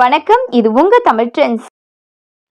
வணக்கம் இது உங்க தமிழ் ட்ரெண்ட்ஸ்.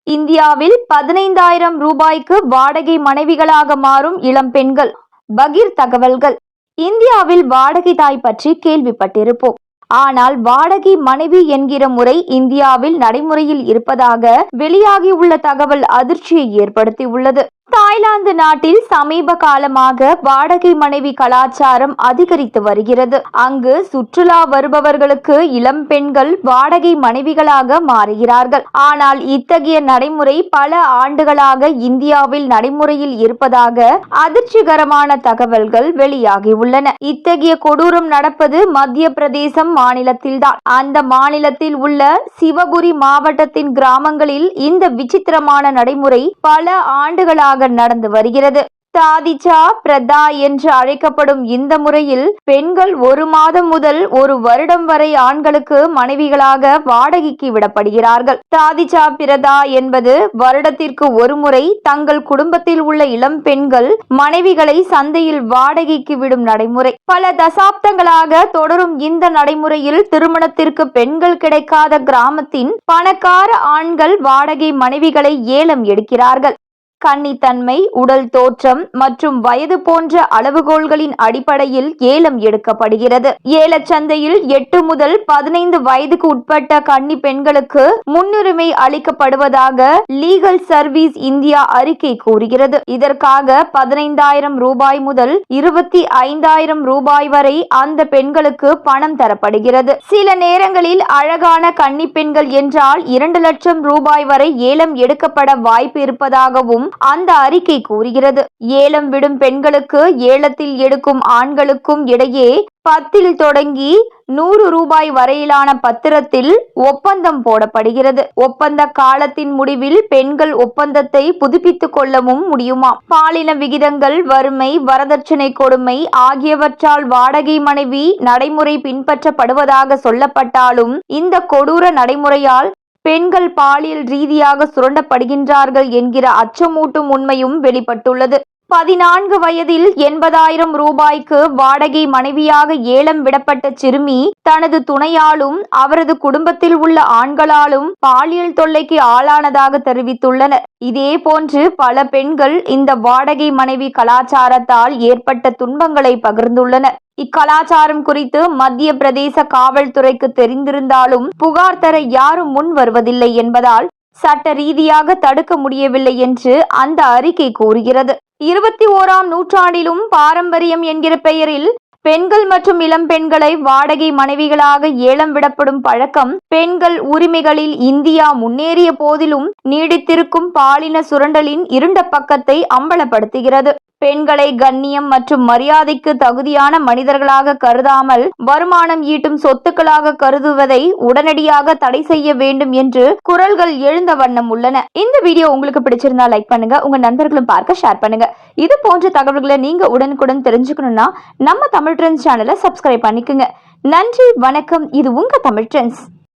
இந்தியாவில் பதினைந்தாயிரம் ரூபாய்க்கு வாடகை மனைவிகளாக மாறும் இளம் பெண்கள். பகீர் தகவல்கள். இந்தியாவில் வாடகை தாய் பற்றி கேள்விப்பட்டிருப்போம். ஆனால் வாடகை மனைவி என்கிற முறை இந்தியாவில் நடைமுறையில் இருப்பதாக வெளியாகியுள்ள தகவல் அதிர்ச்சியை ஏற்படுத்தியுள்ளது. தாய்லாந்து நாட்டில் சமீப காலமாக வாடகை மனைவி கலாச்சாரம் அதிகரித்து வருகிறது. அங்கு சுற்றுலா வருபவர்களுக்கு இளம் பெண்கள் வாடகை மனைவிகளாக மாறுகிறார்கள். ஆனால் இத்தகைய நடைமுறை பல ஆண்டுகளாக இந்தியாவில் நடைமுறையில் இருப்பதாக அதிர்ச்சிகரமான தகவல்கள் வெளியாகியுள்ளன. இத்தகைய கொடூரம் நடப்பது மத்திய பிரதேசம் மாநிலத்தில்தான். அந்த மாநிலத்தில் உள்ள சிவபுரி மாவட்டத்தின் கிராமங்களில் இந்த விசித்திரமான நடைமுறை பல ஆண்டுகளாக நடந்து வருகிறது. தாதிச்சா பிரதா என்று அழைக்கப்படும் இந்த முறையில் பெண்கள் ஒரு மாதம் முதல் ஒரு வருடம் வரை ஆண்களுக்கு மனைவிகளாக வாடகைக்கு விடப்படுகிறார்கள். தாதிச்சா பிரதா என்பது வருடத்திற்கு ஒரு முறை தங்கள் குடும்பத்தில் உள்ள இளம் பெண்கள் மனைவிகளை சந்தையில் வாடகைக்கு விடும் நடைமுறை. பல தசாப்தங்களாக தொடரும் இந்த நடைமுறையில் திருமணத்திற்கு பெண்கள் கிடைக்காத கிராமத்தின் பணக்கார ஆண்கள் வாடகை மனைவிகளை ஏலம் எடுக்கிறார்கள். கன்னித்தன்மை உடல் தோற்றம் மற்றும் வயது போன்ற அளவுகோல்களின் அடிப்படையில் ஏலம் எடுக்கப்படுகிறது. ஏலச்சந்தையில் எட்டு முதல் பதினைந்து வயதுக்கு உட்பட்ட கன்னி பெண்களுக்கு முன்னுரிமை அளிக்கப்படுவதாக லீகல் சர்வீஸ் இந்தியா அறிக்கை கூறுகிறது. இதற்காக பதினைந்தாயிரம் ரூபாய் முதல் இருபத்தி ஐந்தாயிரம் ரூபாய் வரை அந்த பெண்களுக்கு பணம் தரப்படுகிறது. சில நேரங்களில் அழகான கன்னி பெண்கள் என்றால் இரண்டு லட்சம் ரூபாய் வரை ஏலம் எடுக்கப்பட வாய்ப்பு இருப்பதாகவும் அந்த அறிக்கை கூறுகிறது. ஏலம் விடும் பெண்களுக்கு ஏலத்தில் எடுக்கும் ஆண்களுக்கும் இடையே பத்தில் தொடங்கி நூறு ரூபாய் வரையிலான பத்திரத்தில் ஒப்பந்தம் போடப்படுகிறது. ஒப்பந்த காலத்தின் முடிவில் பெண்கள் ஒப்பந்தத்தை புதுப்பித்துக் கொள்ளவும் முடியுமா? பாலின விகிதங்கள் வறுமை வரதட்சணை கொடுமை ஆகியவற்றால் வாடகை மனைவி நடைமுறை பின்பற்றப்படுவதாக சொல்லப்பட்டாலும் இந்த கொடூர நடைமுறையால் பெண்கள் பாலியல் ரீதியாக சுரண்டப்படுகின்றார்கள் என்கிற அச்சமூட்டும் உண்மையும் வெளிப்பட்டுள்ளது. பதினான்கு வயதில் எண்பதாயிரம் ரூபாய்க்கு வாடகை மனைவியாக ஏலம் விடப்பட்ட சிறுமி தனது துணையாலும் அவரது குடும்பத்தில் உள்ள ஆண்களாலும் பாலியல் தொல்லைக்கு ஆளானதாக தெரிவித்துள்ளனர். இதே போன்று பல பெண்கள் இந்த வாடகை மனைவி கலாச்சாரத்தால் ஏற்பட்ட துன்பங்களை பகிர்ந்துள்ளனர். இக்கலாச்சாரம் குறித்து மத்திய பிரதேச காவல்துறைக்கு தெரிந்திருந்தாலும் புகார் தர யாரும் முன் வருவதில்லை என்பதால் சட்ட ரீதியாக தடுக்க முடியவில்லை என்று அந்த அறிக்கை கூறுகிறது. இருபத்தி ஓராம் நூற்றாண்டிலும் பாரம்பரியம் என்கிற பெயரில் பெண்கள் மற்றும் இளம் பெண்களை வாடகை மனைவிகளாக ஏலம் விடப்படும் பழக்கம் பெண்கள் உரிமைகளில் இந்தியா முன்னேறிய போதிலும் நீடித்திருக்கும் பாலின சுரண்டலின் இருண்ட பக்கத்தை அம்பலப்படுத்துகிறது. பெண்களை கண்ணியம் மற்றும் மரியாதைக்கு தகுதியான மனிதர்களாக கருதாமல் வருமானம் ஈட்டும் சொத்துக்களாக கருதுவதை உடனடியாக தடை செய்ய வேண்டும் என்று குரல்கள் எழுந்த வண்ணம் உள்ளன. இந்த வீடியோ உங்களுக்கு பிடிச்சிருந்தா லைக் பண்ணுங்க உங்க நண்பர்களும் பார்க்க ஷேர் பண்ணுங்க. இது போன்ற தகவல்களை நீங்க உடனுக்குடன் தெரிஞ்சுக்கணும்னா நம்ம தமிழ் ட்ரெண்ட்ஸ் சேனலை சப்ஸ்கிரைப் பண்ணிக்கோங்க. நன்றி வணக்கம். இது உங்க தமிழ் ட்ரெண்ட்ஸ்